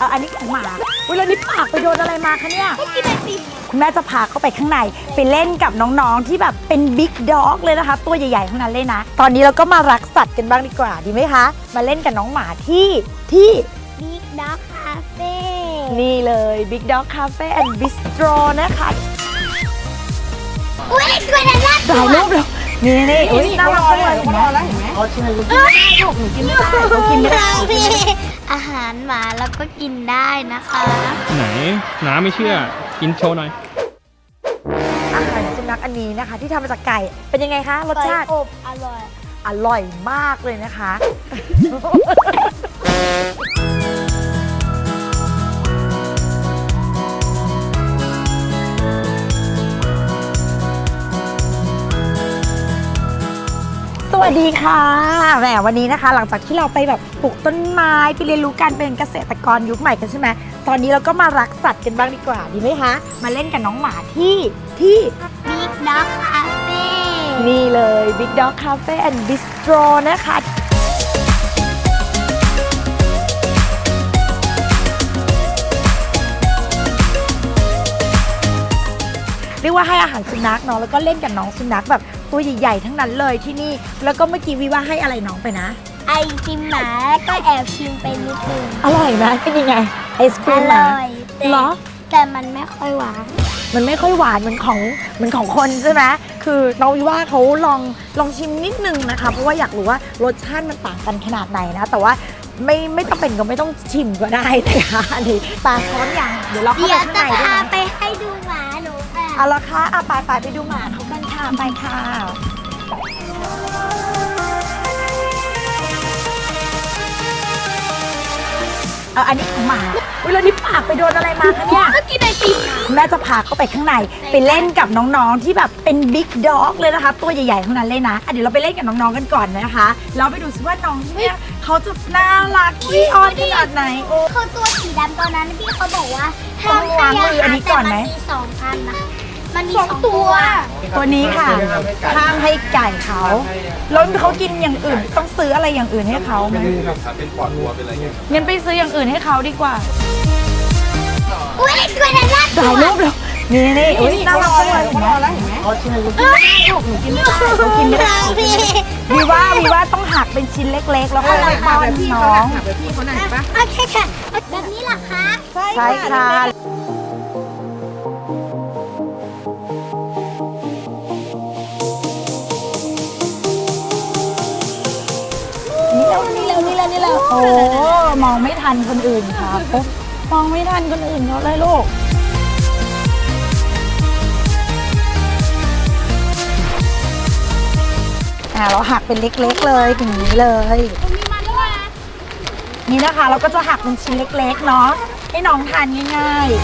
เอาอันนี้ของหมาอุ้ยแล้วนี่ปากไปโดนอะไรมาคะเนี่ยกินไอติมคุณแม่จะพาเข้าไปข้างในไปเล่นกับน้องๆที่แบบเป็นบิ๊กด็อกเลยนะคะ ตัวใหญ่ๆทั้งนั้นเลยนะ ตอนนี้เราก็มารักสัตว์กันบ้างดีกว่าดีไหมคะ มาเล่นกับน้องหมาที่ที่บิ๊กด็อกคาเฟ่นี่เลย Big Dog Cafe and Bistro นะคะอุ้ยตัวนั้นน่าถ่ายรูปเลยนี่นี่อุ้ยน่ารักจังเลยเห็นไหมเขาชิมหนูกินไม่ได้เขากินไม่ได้พี่ อาหารหมาแล้วก็กินได้นะคะ ไหนน้าไม่เชื่อ กินโชว์หน่อย อาหารสุนัขอันนี้นะคะ ที่ทำมาจากไก่เป็นยังไงคะรสชาติอบอร่อย อร่อยมากเลยนะคะ วัสดีค่ะแหมวันนี้นะคะ หลังจากที่เราไปแบบปลูกต้นไม้ไปเรียนรู้การเป็นเกษตรกรยุคใหม่กันใช่ไหมตอนนี้เราก็มารักสัตว์กันบ้างดีกว่าดีไหมคะ มาเล่นกับน้องหมาที่ที่บิ๊กด็อกคาเฟ่นี่เลย Big Dog Cafe and Bistro นะคะเรียกว่าให้อาหารสุนัขเนาะแล้วก็เล่นกับน้องสุนัขแบบ ตัวใหญ่ๆทั้งนั้นเลยที่นี่ แล้วก็เมื่อกี้วิว่าให้อะไรน้องไปนะ ไอติมหมาก็แอบชิมไปนิดนึงอร่อยไหมเป็นยังไงไอศครีอมหมาร่อยแต่เหรอ แต่มันไม่ค่อยหวาน มันไม่ค่อยหวานเหมือนของเหมือนของคนใช่ไหมคือน้องวิว่าเขาลองลองชิมนิดนึงนะคะ เพราะว่าอยากรู้ว่ารสชาติมันต่างกันขนาดไหนนะ แต่ว่าไม่ไม่ต้องเป็นก็ไม่ต้องชิมก็ได้นะคะอันนี้ปลาช้อนยังเดี๋ยวเราเข้าเดี๋ไปยวข้างจะในด้วยพานะไปให้ดูหมาหนูค่ะเอาละคะอะไปไปไปดูหมาเขากัน ค่ะ ไปค่ะ เอาอันนี้ของหมาอุ้ยแล้วนี่ปากไปโดนอะไรมาคะเนี่ย ก็กินไอติมคุณแม่จะพาเข้าไปข้างในไปเล่นกับน้องๆที่แบบเป็นบิ๊กด็อกเลยนะคะ ตัวใหญ่ๆทั้งนั้นเลยนะอะเดี๋ยวเราไปเล่นกับน้องๆกันก่อนนะคะแล้วไปดูซิว่าน้องที่เนี่ยเขาจะน่ารักขี้อ้อนขนาดไหนโอ้ คือตัวสีดำตอนนั้นพี่เขาบอกว่าต้องวางมืออันนี้ก่อนไหม แต่มันมีสองพันนะคะ มันมีสองตัว ตัวนี้ค่ะห้ามให้ไก่เขาแล้วเขากินอย่างอื่นต้องซื้ออะไรอย่างอื่นให้เขาไหมเป็นปอดวัวเป็นอะไรเงี้ยงั้นไปซื้ออย่างอื่นให้เขาดีกว่าอุ้ยตัวนั้นน่าถ่ายรูปเลยนี่นี่อุ้ยน่ารักจังเลยเห็นไหมเขาชิมหนูกินไม่ได้เขากินไม่ได้พี่วีว่าวีว่าต้องหักเป็นชิ้นเล็กๆ แล้วค่อยๆป้อนน้องโอเคค่ะแบบนี้เหรอคะใช่ค่ะ โอ้มองไม่ทันคนอื่นค่ะมองไม่ทันคนอื่นเขาเลยลูกอ่าเราหักเป็นเล็กๆเลยอย่างนี้เลย มีมันด้วยนะนี่นะคะ เราก็จะหักเป็นชิ้นเล็กๆเนาะให้น้องทานง่ายๆ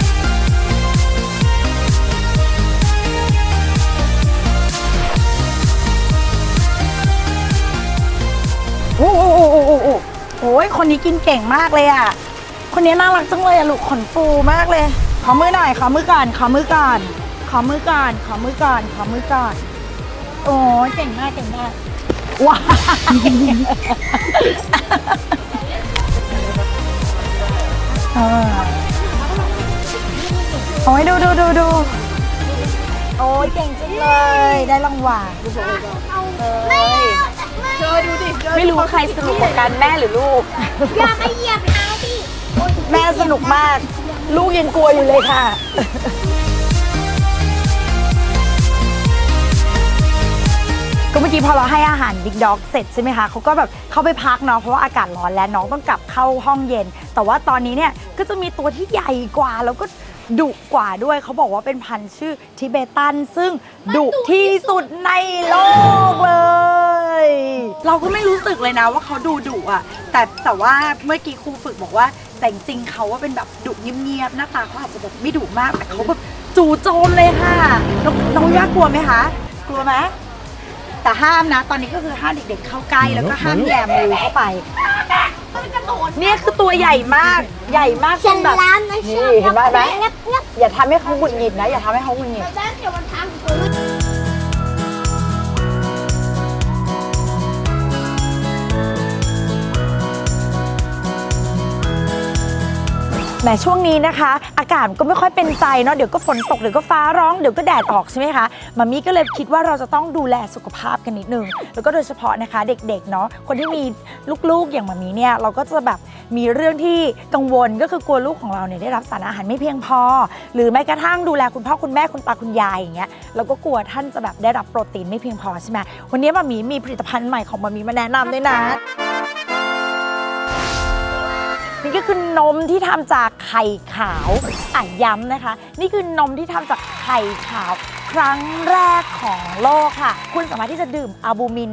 โอ้โหโอ้โอ้ โอ้ยคนนี้กินเก่งมากเลยอะ คนนี้น่ารักจังเลยอะลูกขนฟูมากเลย ขอมือหน่อย ขอมือก่อน ขอมือก่อน ขอมือก่อน ขอมือก่อน ขอมือก่อน โอ้ยเก่งมากเก่งมาก ว้ายเออโอ้ยดูดูดูดูโอ้ยเก่งจังเลย ได้รางวัลไม่ เอาไม่ไม่รู้ใครสนุกกว่ากันแม่หรือลูก อย่ามาเหยียบเท้าพี่แม่สนุกมาก ลูกยังกลัวอยู่เลยค่ะ ก็เมื่อกี้พอเราให้อาหารบิ๊กด็อกเสร็จใช่ไหมคะเขาก็แบบเข้าไปพักเนาะเพราะว่าอากาศร้อนแล้วน้องต้องกลับเข้าห้องเย็น แต่ว่าตอนนี้เนี่ยก็จะมีตัวที่ใหญ่กว่าแล้วก็ดุกว่าด้วยเขาบอกว่าเป็นพันธุ์ชื่อทิเบตัน ซึ่งดุที่สุดในโลกเลย เราก็ไม่รู้สึกเลยนะว่าเขาดูดุอะ แต่แต่ว่าเมื่อกี้ครูฝึกบอกว่า แต่จริงๆเขาว่าเป็นแบบดุเงียบๆหน้าตาเขาอาจจะแบบไม่ดุมาก แต่เขาแบบจู่โจมเลยค่ะน้องน้องย่ากลัวไหมคะ กลัวไหมแต่ห้ามนะ ตอนนี้ก็คือห้ามเด็กๆเข้าใกล้แล้วก็ห้ามแย่มือเข้าไปเนี่ยคือตัวใหญ่มากใหญ่มากจฉันนแบบ ร้านนะชนี่อบเห็นไหมไหม งับงับอย่าทำให้เขาหงุดหงิดนะ อย่าทำให้เขาหงุดหงิดด้านเดี๋ยวมันทำกูนแหมช่วงนี้นะคะ อากาศก็ไม่ค่อยเป็นใจเนาะเดี๋ยวก็ฝนตกเดี๋ยวก็ฟ้าร้องเดี๋ยวก็แดดออกใช่ไหมคะมามี่ก็เลยคิดว่าเราจะต้องดูแลสุขภาพกันนิดนึงแล้วก็โดยเฉพาะนะคะเด็กๆเนาะคนที่มีลูกๆอย่างมามี่เนี่ยเราก็จะแบบมีเรื่องที่กังวลก็คือกลัวลูกของเราเนี่ยได้รับสารอาหารไม่เพียงพอ หรือแม้กระทั่งดูแลคุณพ่อคุณแม่คุณตาคุณยายอย่างเงี้ยเราก็กลัวท่านจะแบบได้รับโปรตีนไม่เพียงพอใช่ไหมวันนี้มามีมีผลิตภัณฑ์ใหม่ของมามีมาแนะนำด้วยนะนี่ก็คือนมที่ทำจาก ข่ขาวอะย้ำนะคะ นี่คือนมที่ทำจากไข่ขาว ครั้งแรกของโลกค่ะ คุณสามารถที่จะดื่มอะบูมิน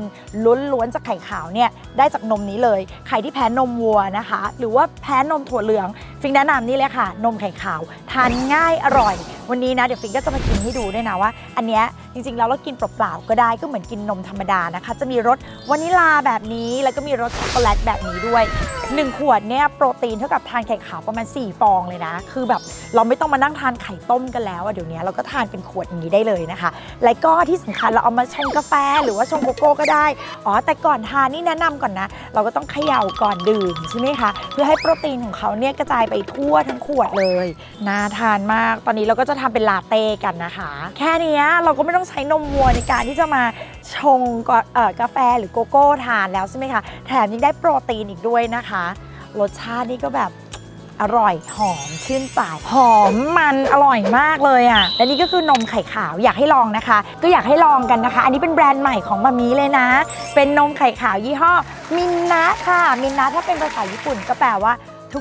ล้วนๆจากไข่ขาวเนี่ยได้จากนมนี้เลย ใครที่แพ้นมวัวนะคะ หรือว่าแพ้นมถั่วเหลือง ฟิงแนะนำนี่เลยค่ะ นมไข่ขาว ทานง่ายอร่อย วันนี้นะเดี๋ยวฟิงก็จะมากินให้ดูด้วยนะว่า อันเนี้ยจริงๆแล้วเรากินเปล่าๆก็ได้ก็เหมือนกินนมธรรมดานะคะ จะมีรสวานิลาแบบนี้แล้วก็มีรสช็อกโกแลตแบบนี้ด้วย 1 ขวดเนี่ยโปรตีนเท่ากับทานไข่ขาวประมาณ 4 ฟองเลยนะ คือแบบเราไม่ต้องมานั่งทานไข่ต้มกันแล้วอะเดี๋ยวนี้เราก็ทานเป็นขวดอย่างนี้ได้เลยนะคะ และก็ที่สำคัญเราเอามาชงกาแฟหรือว่าชงโกโก้ก็ได้ อ๋อ แต่ก่อนทานนี่แนะนำก่อนนะ เราก็ต้องเขย่าก่อนดื่มใช่ไหมคะเพื่อให้โปรตีนของเขาเนี่ยกระจายไปทั่วทั้งขวดเลยน่าทานมาก ตอนนี้เราก็จะทำเป็นลาเต้กันนะคะ แค่นี้เราก็ไม่ต้องใช้นมวัวในการที่จะมาชงกากาแฟหรือโกโก้ทานแล้วใช่ไหมคะ แถมยังได้โปรตีนอีกด้วยนะคะ รสชาตินี่ก็แบบอร่อยหอมชื่นใจหอมมันอร่อยมากเลยอะ่ะและนี่ก็คือนมไข่ขาวอยากให้ลองนะคะ ก็อยากให้ลองกันนะคะ อันนี้เป็นแบรนด์ใหม่ของมามีเลยนะ เป็นนมไข่ขาวยี่ห้อมินนะค่ะมินนะถ้าเป็นภาษาญี่ปุ่นก็แปลว่า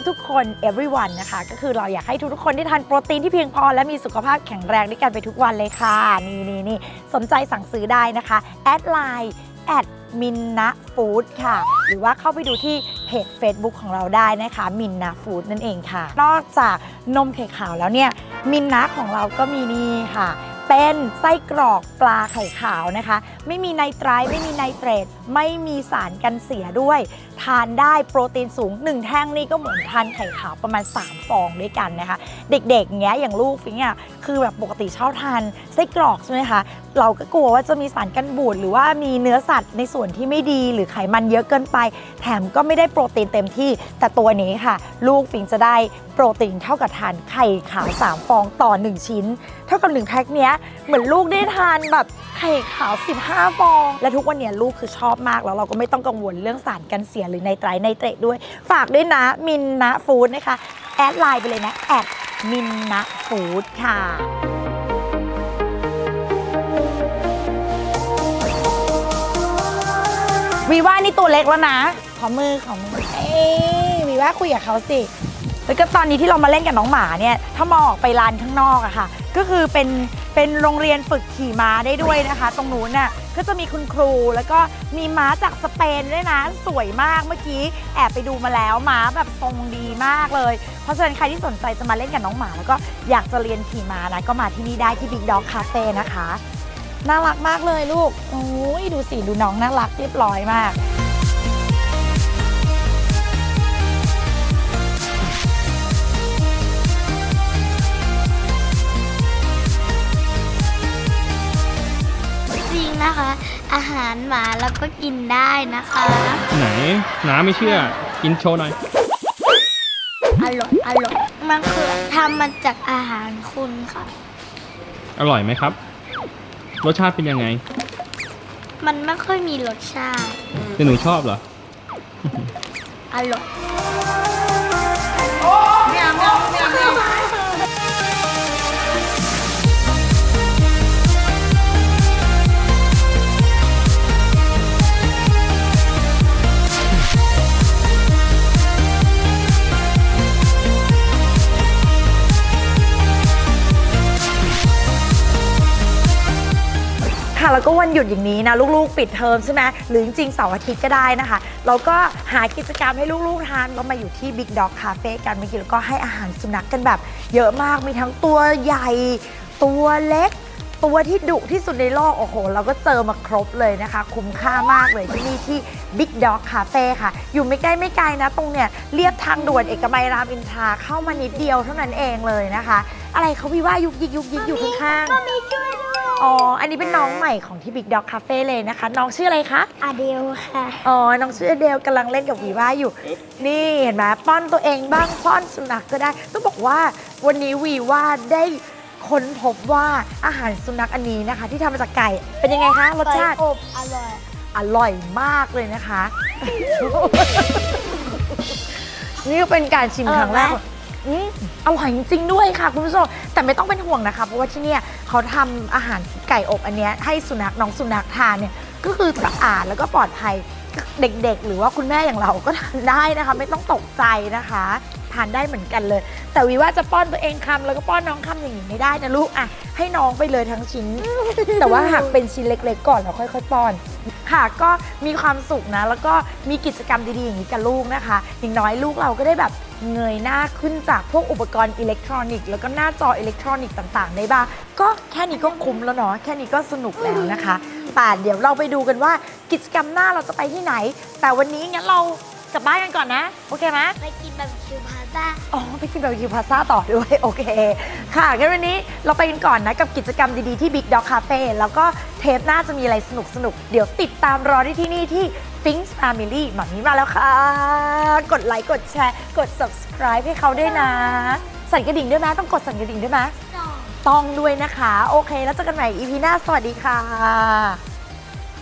ทุกๆ คน everyone นะคะ ก็คือเราอยากให้ทุกๆ คนได้ทานโปรตีนที่เพียงพอ และมีสุขภาพแข็งแรงด้วยกันไปทุกวันเลยค่ะ นี่นี่นี่สนใจสั่งซื้อได้นะคะ แอดไลน์แอดมินนะฟู้ดค่ะ หรือว่าเข้าไปดูที่เพจ Facebook ของเราได้นะคะ มินนะฟู้ดนั่นเองค่ะ นอกจากนมไข่ขาวแล้วเนี่ย มินนะของเราก็มีนี่ค่ะ เป็นไส้กรอกปลาไข่ขาวนะคะ ไม่มีไนไตรท์ไม่มีไนเตรตไม่มีสารกันเสียด้วย ทานได้โปรตีนสูง 1 แท่งนี่ก็เหมือนทานไข่ขาวประมาณ 3 ฟองด้วยกันนะคะ เด็กๆเงี้ยอย่างลูกฟิงอะคือแบบปกติชอบทานไส้กรอกใช่ไหมคะ เราก็กลัวว่าจะมีสารกันบูดหรือว่ามีเนื้อสัตว์ในส่วนที่ไม่ดีหรือไขมันเยอะเกินไป แถมก็ไม่ได้โปรตีนเต็มที่ แต่ตัวนี้ค่ะ ลูกฟิงจะได้โปรตีนเท่ากับทานไข่ขาว 3 ฟองต่อ 1 ชิ้น เท่ากับ 1 แพ็คเนี้ยเหมือนลูกได้ทานแบบไข่ขาว 15 ฟอง และทุกวันเนี้ยลูกคือชอบมากแล้วเราก็ไม่ต้องกังวลเรื่องสารกันเสียหรือไนไตรท์ไนเตรตด้วย ฝากด้วยนะมินนะฟู้ดนะคะแอดไลน์ไปเลยนะแอดมินนะฟู้ดค่ะ วีว่านี่ตัวเล็กแล้วนะ ขอมือขอมือเอ้ยวีว่าคุยกับเขาสิแล้วก็ตอนนี้ที่เรามาเล่นกับน้องหมาเนี่ย ถ้ามองออกไปลานข้างนอกอะค่ะ ก็คือเป็นเป็นโรงเรียนฝึกขี่ม้าได้ด้วยนะคะ ตรงนู้นน่ะก็จะมีคุณครูแล้วก็มีม้าจากสเปนด้วยนะ สวยมากเมื่อกี้ แอบไปดูมาแล้วม้าแบบทรงดีมากเลย เพราะฉะนั้นใครที่สนใจจะมาเล่นกับน้องหมา แล้วก็อยากจะเรียนขี่ม้านะก็มาที่นี่ได้ที่ Big Dog Cafe นะคะ น่ารักมากเลยลูกโอ้ยดูสิดูน้องน่ารักเรียบร้อยมากจริงนะคะ อาหารหมาแล้วก็กินได้นะคะ ไหนน้าไม่เชื่อ กินโชว์หน่อย อร่อย อร่อย มันคือทำมาจากอาหารคุณค่ะ อร่อยไหมครับ รสชาติเป็นยังไงมันไม่ค่อยมีรสชาติแต่หนูชอบเหรอ อร่อย ก็วันหยุดอย่างนี้นะลูกๆ ปิดเทอมใช่ไหมหรือจริงๆเสาร์อาทิตย์ก็ได้นะคะ เราก็หากิจกรรมให้ลูกๆทานก็มาอยู่ที่ Big Dog Cafe กันเมื่อกี้แล้วก็ให้อาหารสุนัขกกันแบบ เยอะมากมีทั้งตัวใหญ่ ตัวเล็ก ตัวที่ดุที่สุดในโลก โอ้โห เราก็เจอมาครบเลยนะคะ คุ้มค่ามากเลยที่นี่ที่ Big Dog Cafe ค่ะ อยู่ไม่ใกล้ไม่ไกลนะ ตรงเนี่ยเรียบทางด่วนเอกมัยรามอินทราเข้ามานิดเดียวเท่านั้นเองเลยนะคะ อะไรเขาวิว่ายุกยิกยุกยิกอยู่ข้างๆมีช่วยด้วย อ๋อ อันนี้เป็นน้องใหม่ของที่ Big Dog Cafe เลยนะคะ น้องชื่ออะไรคะอเดลค่ะ อ๋อ น้องชื่อเดลกำลังเล่นกับวีว่าอยู่ นี่เห็นไหมป้อนตัวเองบ้างป้อนสุนัขก็ได้ ต้องบอกว่าวันนี้วีว่าได้ค้นพบว่าอาหารสุนัขอันนี้นะคะ ที่ทำมาจากไก่เป็นยังไงคะรสชาติ อบอร่อย อร่อยมากเลยนะคะ นี่ก็เป็นการชิมครั้งแรกอร่อยไหม อืมอร่อยจริงๆด้วยค่ะคุณผู้ชมแต่ไม่ต้องเป็นห่วงนะคะ เพราะว่าที่เนี่ยเขาทำอาหารไก่อบอันเนี้ยให้สุนัขน้องสุนัขทานเนี่ยก็คือสะอาดแล้วก็ปลอดภัยเด็กๆ หรือว่าคุณแม่อย่างเราก็ทานได้นะคะ ไม่ต้องตกใจนะคะทานได้เหมือนกันเลย แต่วีว่าจะป้อนตัวเองคำแล้วก็ป้อนน้องคำอย่างนี้ไม่ได้นะลูกอะให้น้องไปเลยทั้งชิ้น แต่ว่าหากเป็นชิ้นเล็กๆ ก่อนแล้วค่อยๆป้อน ค่ะก็มีความสุขนะ แล้วก็มีกิจกรรมดีๆอย่างนี้กับลูกนะคะ อย่างน้อยลูกเราก็ได้แบบ เงยหน้าขึ้นจากพวกอุปกรณ์อิเล็กทรอนิกส์แล้วก็หน้าจออิเล็กทรอนิกส์ต่างๆ ในบ้านก็แค่นี้ก็คุ้มแล้วเนาะแค่นี้ก็สนุกแล้วนะคะแต่เดี๋ยวเราไปดูกันว่ากิจกรรมหน้าเราจะไปที่ไหน แต่วันนี้งั้นเรากลับบ้านกันก่อนนะ โอเคไหมไปกินบาร์บีคิวพาบ้าอ๋อ ไปกินบาร์บีคิวพาซ่าต่อด้วย โอเค ค่ะงั้นวันนี้เราไปกันก่อนนะ กับกิจกรรมดี ๆ ที่ Big Dog Cafe แล้วก็เทปหน้าจะมีอะไรสนุกๆเดี๋ยวติดตามรอได้ที่นี่ที่ Things Family หมามีมาแล้วค่ะ กดไลค์กดแชร์ กด subscribe ให้เขาด้วยนะ สั่นกระดิ่งด้วยไหมต้องกดสั่นกระดิ่งด้วยไหมต้องด้วยนะคะ โอเค แล้วเจอกันใหม่ EP หน้าสวัสดีค่ะ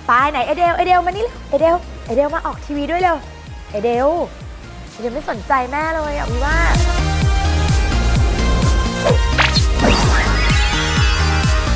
ไปไหนเอเดลเอเดลมานี่เร็วเอเดลเอเดลมาออกทีวีด้วยเร็วเอเดลเอเดลไม่สนใจแม่เลยอะวิว่า Oh.